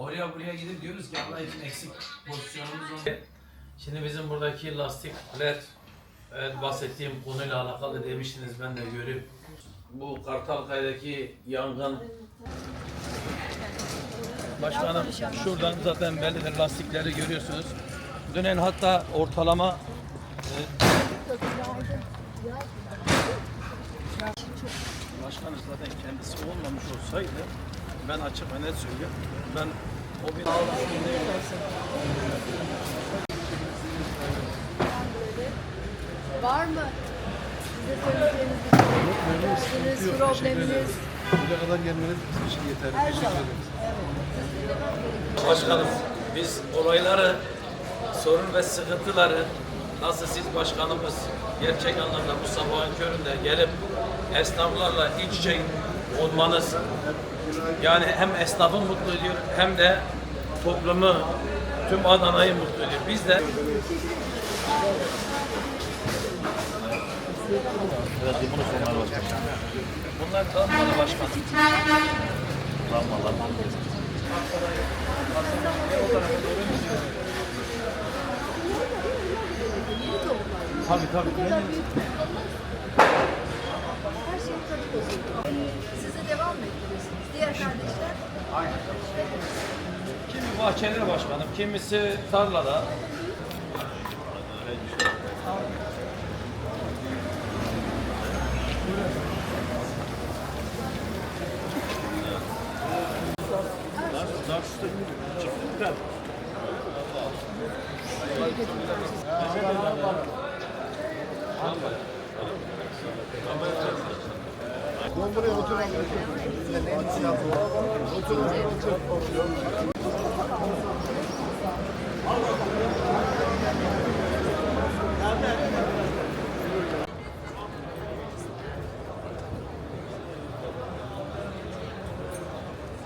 Oraya buraya gidip diyoruz ki Allah için eksik pozisyonumuz oldu. Şimdi bizim buradaki lastikler evet bahsettiğim konuyla alakalı demiştiniz ben de görüp bu Kartalkaya'daki yangın Başkanım şuradan zaten bellidir lastikleri görüyorsunuz. Dönen hatta ortalama Başkanım zaten kendisi olmamış olsaydı ben açık ve net söylüyorum. Ben o bir Var mı? Size söyleyeceğiniz bir şey. Probleminiz. Buraya kadar gelmeniz bizim için yeterli. Her Teşekkür ederiz. Evet. Başkanım biz olayları, sorun ve sıkıntıları nasıl siz başkanımız gerçek anlamda bu sabahın köründe gelip esnaflarla iç içe olmanız yani hem esnafı mutlu ediyor hem de toplumu tüm Adana'yı mutlu ediyor. Biz de Bunlar kalmadı başkanım. Tabii tabii. Her şey tabii devam mı ettiriyorsunuz? Diğer kardeşler Kimi bahçede başkanım, kimisi tarlada. Ben buraya oturalım. Oturalım. Oturalım. Oturalım.